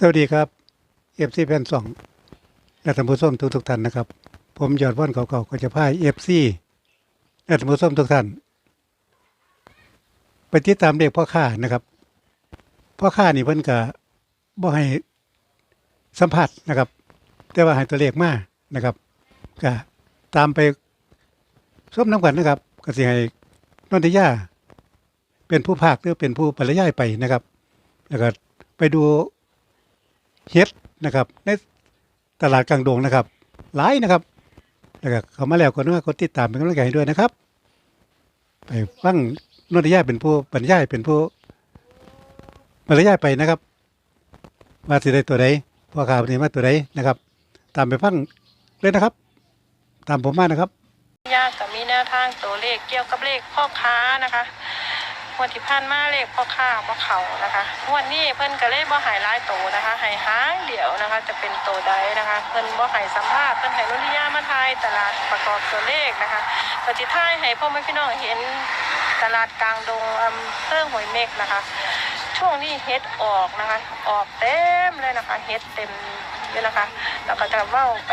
สวัสดีครับเอฟซีแผ่นสองและท่านผู้ชมทุกทุกท่านนะครับ ผมยอดว่านเก่าๆก็จะพายเอฟซีและท่านผู้ชมทุกท่านไปติดตามเด็กพ่อข้านะครับพ่อข้านี่เพิ่นก็บ่ให้สัมผัสนะครับ แต่ว่าให้ตัวเลขมานะครับก็ตามไปส้มน้ำกันนะครับ ก็สิให้นนทิยาเป็นผู้ภาคหรือเป็นผู้บรรยายไปนะครับ แล้วก็ไปดู เฮ็ดนะครับ ในตลาดกลางดงนะครับหลายนะครับแล้วก็เข้ามาแล้วก็นึกว่ากดติดตามเป็นกำลังใจให้ด้วยนะครับ ไปฟังนนทิยาเป็นผู้บรรยายเป็นผู้บรรยายไปนะครับว่าสิได้ตัวใดพ่อข่าวนี้มาตัวใดนะครับ ตามไปฟังเลยนะครับ ตามผมมานะครับ ยากกับมีแนวทางตัวเลขเกี่ยวกับเลขพ่อค้านะคะ งวดที่ผ่านมาเลขพ่อค้าพ่อเขานะคะงวดนี้เพิ่นก็เลขบ่หายหลายโตนะคะหายหางเดียวนะคะ จะเป็นโตวใดนะคะ เพิ่นบ่หายสัมภาษณ์เพิ่นให้รุ่นที่ย่ามาทายตลาดประกอบตัวเลขนะคะก็สิทายให้พ่อแม่พี่น้องเห็นตลาดกลางดงอำเภอหอยเม็กนะคะ ช่วงนี้เฮ็ดออกนะคะ ออกเต็มเลยนะคะ เฮ็ดเต็ม เลยนะคะ แล้วก็จะเว้าไป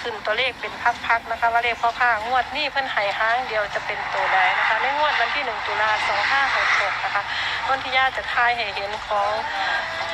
ขึ้นตัวเลขเป็นพักๆนะคะ ว่าเลขพ่อค้างวดนี้เพิ่นไห้ห้างเดียวจะเป็นตัวใดนะคะ ในงวดวันที่หนึ่งตุลาสองห้าหกหกนะคะต้นที่ย่าจะทายให้เห็นของ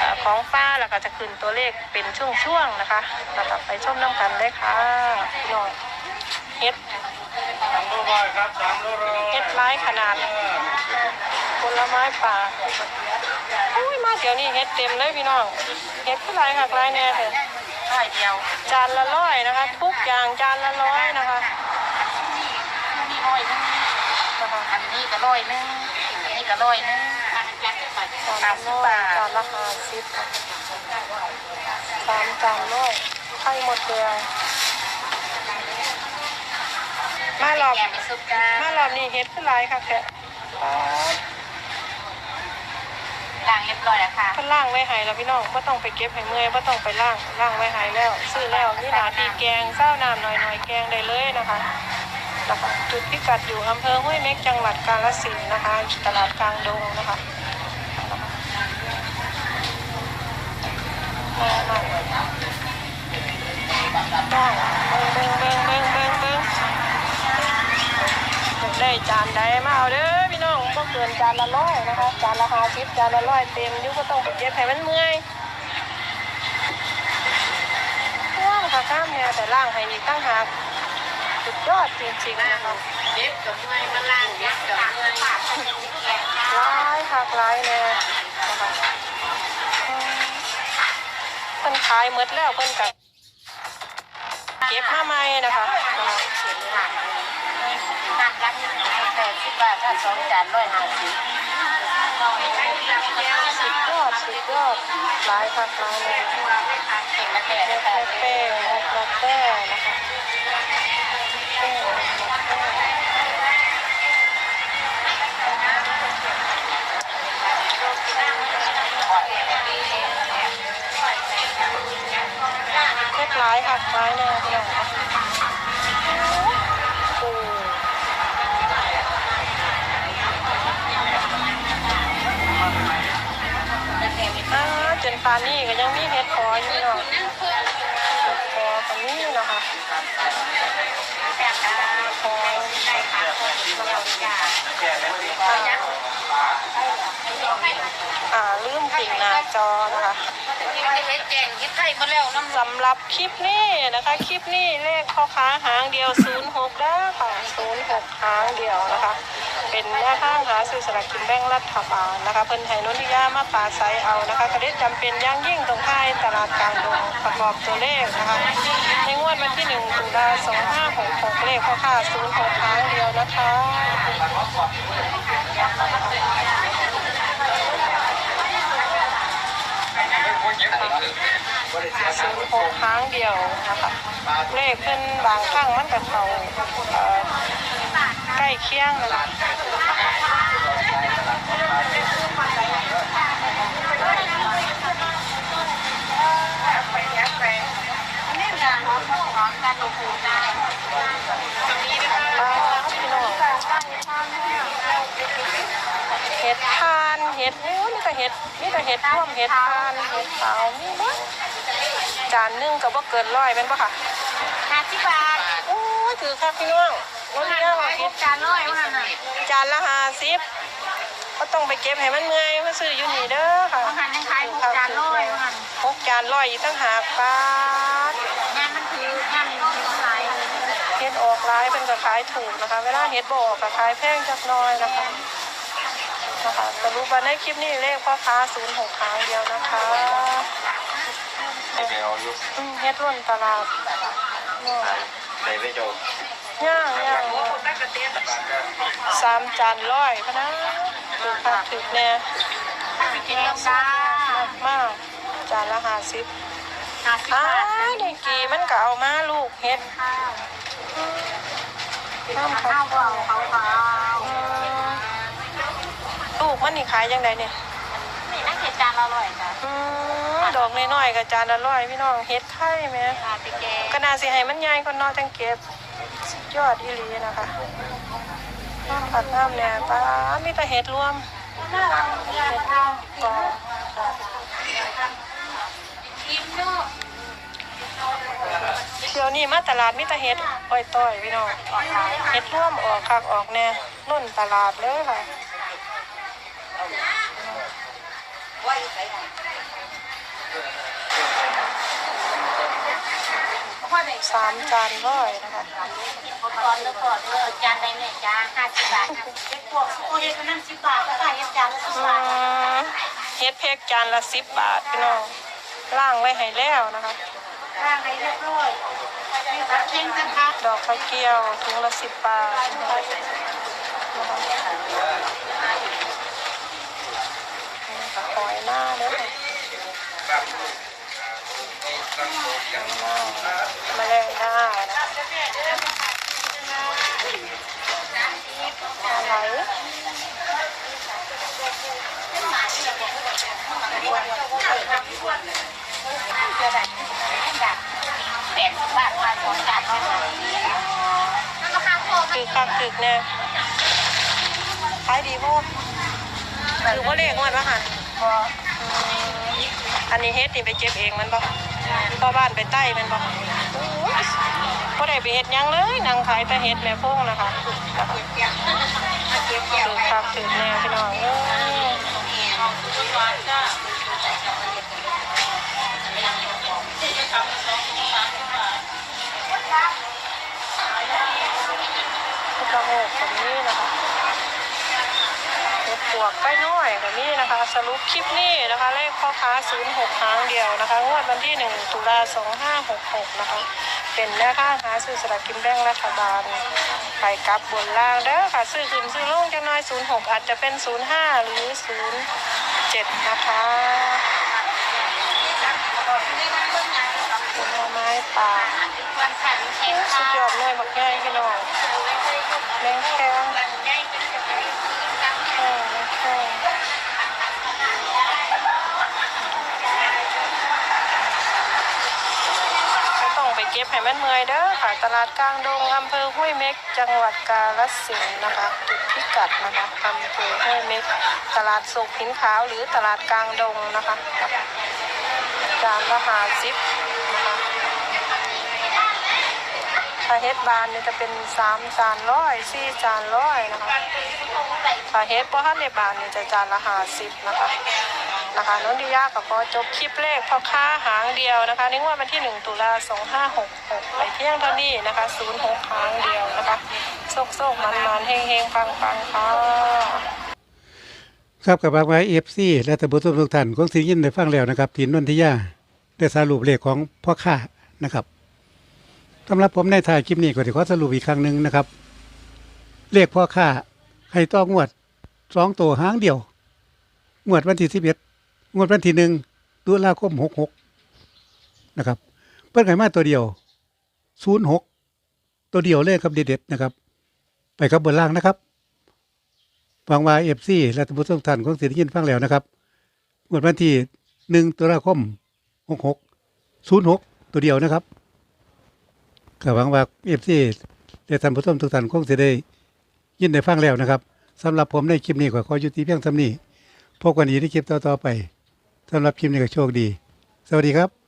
อของฟ้าแล้วก็จะขึ้นตัวเลขเป็นช่วงๆนะคะแล้วก็ไปชมน้ำกันเลยค่ะพี่น้องเฮ็ดเฮ็ดร้ายขนาดผลไม้ป่าอุ้ยมาเดี๋ยวนี้เฮ็ดเต็มเลยพี่น้องเฮ็ดคือหลายคักหลายแน่เถอะ ร้อยเดียวจานละร้อยนะคะ ทุกอย่างจานละร้อยนะคะนี่ร้อยหนึงนะคะอันนี้ก็ร้อยหนึงอันนี้ก็ร้อยหนึงจานสาละมสิบร้อยบาทจานละห้าสิบค่ะสามจานร้อยไข่หมดแดงมาหลอบแกงซุปจ้ามาหลอบนี่เฮ็ดคือหลายค่ะแกะอ๋อ ล้างเรียบร้อยแล้วค่ะเพิ่นล่างไว้ให้แล้วพี่น้องบ่ต้องไปเก็บให้เมื่อยบ่ต้องไปล่างล่างไว้ให้แล้ว ซื้อแล้วมีหนาทีแกงเศร้าน้ำหน่อยๆแกงได้เลยนะคะนะคะจุดพิกัดอยู่อำเภอห้วยเม็กจังหวัดกาฬสินธุ์นะคะ ตลาดกลางดงนะคะได้เบ่งเบ่งเบ่งเบ่งเบ่งอยากได้จานใดมาเอาเด้อ เกินจานละร้อยนะคะ จานละห้าสิบจานละร้อยเต็มยู่ก็ต้องไปเก็บให้มันเมื่อยว่างค่ะข้ามเนี่ยแต่ล่างให้อีกตั้งหากสุดยอดจริงๆนะคะเด็บกับเมื่อยมาล้างเด็บกับเมื่อยร้ายคักร้ายแน่นะคะเพิ่นขายหมดแล้วเพิ่นกับเก็บมาใหม่นะคะ ปดสิบบาถ้าสองจานร้อยห้าสิบสุดยอดสุดยอดร้ายคักร้ายแน่เกละแปดเม็ดค่ะเป้เม็ดลาเต้นะคะเป้ลาเต้เม็ดร้ายคักร้ายแน่พี่น้อง ปานนี้ก็ยังมีเห็ดพออยู่เนาะเห็ดพอตรงนี้นะคะพออ่าลืมปิดหน้าจอนะคะเฮ็ดแกงเฮ็ดไข่มาแล้วน้ำสำหรับคลิปนี้นะคะ คลิปนี้เลขพ่อค้าหางเดียว 06แล้วค่ะ 06หางเดียวนะคะ เป็นแนวทางหาซื้อสลากกินแบ่งรัฐบาลนะคะ เพิ่นให้นนทิยามาปราศัยเอานะคะก็ได้จำเป็นย่างยิ่งตรงท้ายตลาดกลางดงประกอบตัวเลขนะคะ ในงวดวันที่1ตุลา2566เลขพ่อค้า06หางเดียวนะคะ06หางเดียวนะคะเลขเพิ่นบางครั้งมันก็เขา ใกล้เคียงนะคะนี่งานหอมหอมกันโอ้โหจ้าตรงนี้นะคะพี่น้องเห็ดทานเห็ดโอ้นี่ก็เห็ดดมีแต่เห็ดร่วมเห็ดทานเห็ดขาวมีหมดจานหนึงก็บ่เกินร้อยเป็นปะค่ะห้าสิบบาทโอ้ยถือครับพี่น้อง น้องหันเลี้ยงร้อยเห็ดจานร้อยว่าหันน่ะจานละห้าสิบก็ต้องไปเก็บให้มันเมื่อยมาซื้ออยู่นี่เด้อค่ะว่าหันยังขายหกจานร้อยว่าหันหกจานร้อยอีกตั้งหากบาทงานมันคืองานมันคือขายเฮ็ดออกร้ายเป็นก็ขายถูกนะคะ เวลาเฮ็ดบ่ออกก็ขายแพงจักหน้อยนะคะนะคะสรุปว่าในคลิปนี้เลขพ่อค้า06ครั้งเดียวนะคะนี่ไปเอาอยู่อืมเฮ็ดล้นตลาดใส่ไม่จบ ย่างย่างสามจานร้อยพะนะถูกค่ะถูกแน่กินแล้วจ้ามากจานละห้าสิบห้าสิบอ้าบาทยนี่กีมันก็เอามาลูกเฮ็ดข้าวน้ำข้าวเปล่าข้าวเปล่าอืมลูกมันนี่ขายยังไงเนี่ยนี่นั่งเห็ดจานละร้อยจ้ะอืมดอกน้อยๆกับจานละร้อยพี่น้องเฮ็ดไข่แหม่ค่ะตะแกรงก็น่าสิให้มันใหญ่ก่อนเนาะจังเก็บสุด ยอดอีหลีนะคะน้ำผัดน้ำเนี่ยป้ามีแต่เห็ดรวมเนี่ยข้าวกองกินเนเดี๋ยวนี้มาตลาดมีแต่เห็ดอ้อยต้อยพี่น้องเห็ดร่วมออกคักออกแน่นุ่นตลาดเลยค่ะ สามจานร้อยนะคะก่อนแล้วก่อนเออจานใดเนี่ยจ้าห้าสิบบาทนะเด็กพวกโอ้ยก็นั่งสิบบาทก็ขายจานละสิบอืบาทมเฮ็ดเพกจานละสิบบาทพี่น้องล่างไว้ให้แล้วนะคะร่างให้เรียบร้อยตัดเข่งกันค่ะดอกข้าวเกี๊ยวถุงละสิบบาทนะคะนี่ก็หอยหน้าเด้อมาแรงหน้านะ คะอะไรแปดสิบบาทมาสองจานเท่านั้นแล้วราคาโคมคือคักตึกแน่ขายดีพ่อคือว่าเลขงวดว่าหันอันนี้เฮ็ดนี่ไปเก็บเองมันบ่ พ่อบ้านไปใต้มันบ่ก็ได้ไปเฮ็ดยังเลยนางขายแต่เฮ็ดแม่พงนะคะคือคักตึกแน่พี่น้องเอ้ยพุทธโมกแบบนี้นะคะ เฮ็ดปวกใกล้น้อยแบบนี้นะคะ สรุปคลิปนี้นะคะ เลขพ่อค้า06ครั้งเดียวนะคะงวดวันที่1ตุลา2566นะคะ เป็นแนวทาหาซื้อสลากกินแบ่งรัฐบาลไปกลับบนล่างเด้อค่ะ ซื้อขึ้นซื้อลงจังน้อย06อาจจะเป็น05หรือ07นะคะผลไม้ป่าสุดยอดเลยบักง่ายพี่น้องแมงแคง เก็บให้มันเมื่อยเด้อค่ะตลาดกลางดงอำเภอห้วยเม็ก จังหวัดกาฬสินธุ์นะคะจุดพิกัดนะคะอำเภอห้วยเม็ก ตลาดสุกหินขาวหรือตลาดกลางดงนะคะจานละห้าสิบนะคะถ้าเฮ็ดบานเนี่ยจะเป็นสามจานร้อยสี่จานร้อยนะคะถ้าเฮ็ดบ่ทันในบานเนี่ยจะจานละห้าสิบนะคะ นะคะน้องดิยาก็ขอจบคลิปเลขพ่อค้าหางเดียวนะคะในงวดวันที่ 1 ตุลา2566ไปเพียงเท่านี้นะคะ06หางเดียวนะคะโซกๆมันๆเฮงๆปังๆค่ะครับกับบางไว้เอฟซีและท่านผู้ชมทุกท่านคงสิยินได้ฟังแล้วนะครับทีนนทิยาได้สรุปเลขของพ่อค้านะครับสำหรับผมในถ่ายคลิปนี้ก็จะขอสรุปอีกครั้งหนึ่งนะครับ เลขพ่อค้าให้ต้องงวดสองตัวหางเดียวงวดวันที่สิบเอ็ด งวดวันที่หนึ่งตุลาคมหกหกนะครับ เพิ่นไขมาตัวเดียวศูนย์หกตัวเดียวเลยครับเด็ดๆนะครับ ไปครับบนล่างนะครับฟังว่าเอฟซีและท่านผู้มท่านคงสิได้ยินฟังแล้วนะครับงวดวันที่หนึ่งตุลาคมหกหกศูนย์หกตัวเดียวนะครับก็หวังว่าเอฟซีและท่านผู้ชมทุกท่านคงสิได้ยินได้ฟังแล้วนะครับสำหรับผมในคลิปนี้ก็ขอยุติเพียงเท่านี้พบกันอีกในคลิปต่อๆไป สำหรับคลิปนี้ก็โชคดี สวัสดีครับ